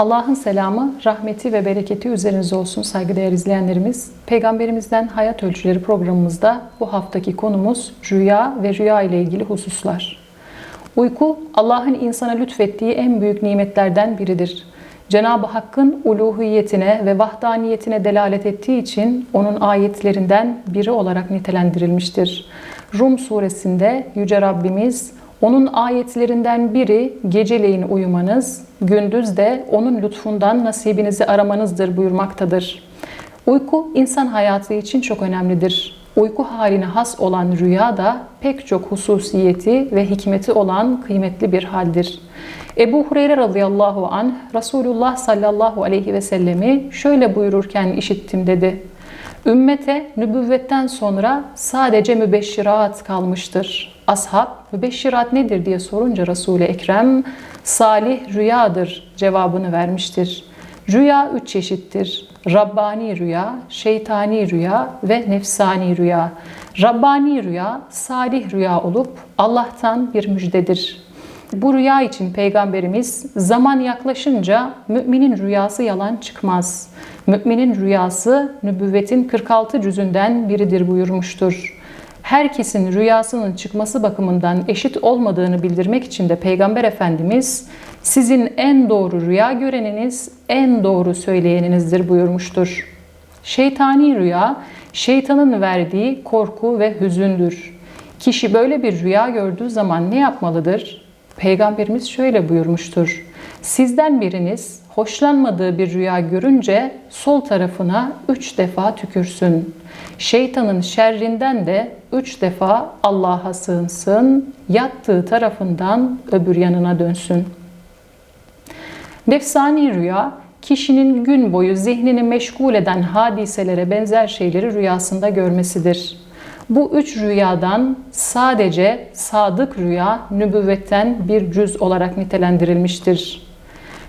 Allah'ın selamı, rahmeti ve bereketi üzerinize olsun saygıdeğer izleyenlerimiz. Peygamberimizden Hayat Ölçüleri programımızda bu haftaki konumuz rüya ve rüya ile ilgili hususlar. Uyku Allah'ın insana lütfettiği en büyük nimetlerden biridir. Cenab-ı Hakk'ın uluhiyetine ve vahdaniyetine delalet ettiği için onun ayetlerinden biri olarak nitelendirilmiştir. Rum suresinde Yüce Rabbimiz onun ayetlerinden biri geceleyin uyumanız, gündüz de onun lütfundan nasibinizi aramanızdır buyurmaktadır. Uyku insan hayatı için çok önemlidir. Uyku haline has olan rüya da pek çok hususiyeti ve hikmeti olan kıymetli bir haldir. Ebu Hureyre radıyallahu an Resulullah sallallahu aleyhi ve sellemi şöyle buyururken işittim dedi. Ümmete nübüvvetten sonra sadece mübeşşirat kalmıştır. Ashab mübeşşirat nedir diye sorunca Resul-i Ekrem salih rüyadır cevabını vermiştir. Rüya üç çeşittir. Rabbani rüya, şeytani rüya ve nefsani rüya. Rabbani rüya salih rüya olup Allah'tan bir müjdedir. Bu rüya için Peygamberimiz zaman yaklaşınca müminin rüyası yalan çıkmaz. Müminin rüyası nübüvvetin 46 cüzünden biridir buyurmuştur. Herkesin rüyasının çıkması bakımından eşit olmadığını bildirmek için de Peygamber Efendimiz sizin en doğru rüya göreniniz en doğru söyleyeninizdir buyurmuştur. Şeytani rüya şeytanın verdiği korku ve hüzündür. Kişi böyle bir rüya gördüğü zaman ne yapmalıdır? Peygamberimiz şöyle buyurmuştur. Sizden biriniz hoşlanmadığı bir rüya görünce sol tarafına üç defa tükürsün. Şeytanın şerrinden de üç defa Allah'a sığınsın, yattığı tarafından öbür yanına dönsün. Nefsani rüya, kişinin gün boyu zihnini meşgul eden hadiselere benzer şeyleri rüyasında görmesidir. Bu üç rüyadan sadece sadık rüya nübüvvetten bir cüz olarak nitelendirilmiştir.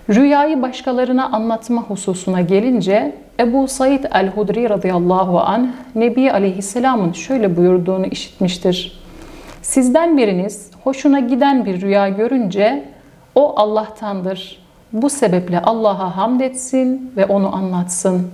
Rüyayı başkalarına anlatma hususuna gelince Ebu Said el-Hudri radıyallahu anh Nebi aleyhisselamın şöyle buyurduğunu işitmiştir. Sizden biriniz hoşuna giden bir rüya görünce o Allah'tandır. Bu sebeple Allah'a hamd etsin ve onu anlatsın.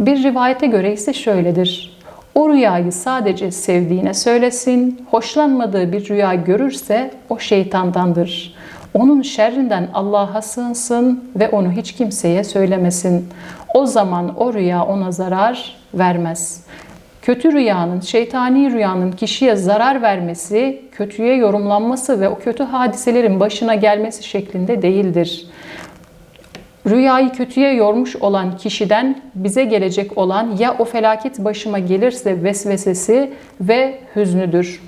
Bir rivayete göre ise şöyledir. O rüyayı sadece sevdiğine söylesin, hoşlanmadığı bir rüya görürse o şeytandandır. Onun şerrinden Allah'a sığınsın ve onu hiç kimseye söylemesin. O zaman o rüya ona zarar vermez. Kötü rüyanın, şeytani rüyanın kişiye zarar vermesi, kötüye yorumlanması ve o kötü hadiselerin başına gelmesi şeklinde değildir. Rüyayı kötüye yormuş olan kişiden bize gelecek olan ya o felaket başıma gelirse vesvesesi ve hüznüdür.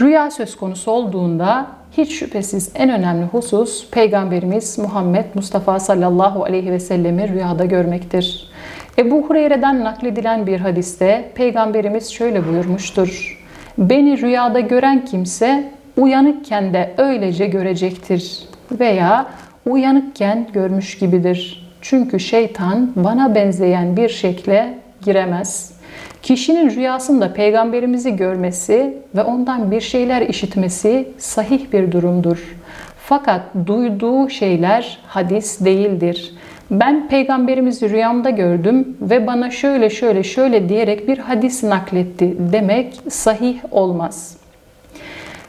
Rüya söz konusu olduğunda hiç şüphesiz en önemli husus Peygamberimiz Muhammed Mustafa sallallahu aleyhi ve sellemi rüyada görmektir. Ebu Hureyre'den nakledilen bir hadiste Peygamberimiz şöyle buyurmuştur. Beni rüyada gören kimse uyanıkken de öylece görecektir veya uyanıkken görmüş gibidir. Çünkü şeytan bana benzeyen bir şekle giremez.'' Kişinin rüyasında peygamberimizi görmesi ve ondan bir şeyler işitmesi sahih bir durumdur. Fakat duyduğu şeyler hadis değildir. Ben peygamberimizi rüyamda gördüm ve bana şöyle şöyle şöyle diyerek bir hadis nakletti demek sahih olmaz.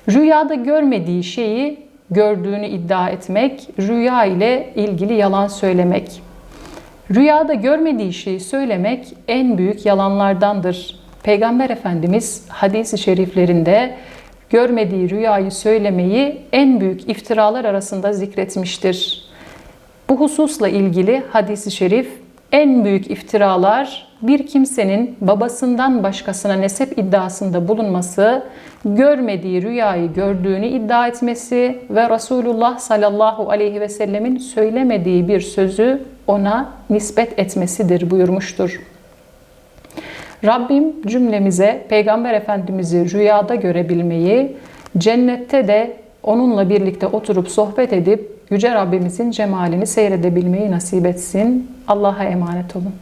Rüyada görmediği şeyi gördüğünü iddia etmek, rüya ile ilgili yalan söylemek. Rüyada görmediği şeyi söylemek en büyük yalanlardandır. Peygamber Efendimiz hadisi şeriflerinde görmediği rüyayı söylemeyi en büyük iftiralar arasında zikretmiştir. Bu hususla ilgili hadisi şerif en büyük iftiralar bir kimsenin babasından başkasına nesep iddiasında bulunması, görmediği rüyayı gördüğünü iddia etmesi ve Resulullah sallallahu aleyhi ve sellemin söylemediği bir sözü ona nispet etmesidir buyurmuştur. Rabbim cümlemize Peygamber Efendimiz'i rüyada görebilmeyi, cennette de onunla birlikte oturup sohbet edip Yüce Rabbimizin cemalini seyredebilmeyi nasip etsin. Allah'a emanet olun.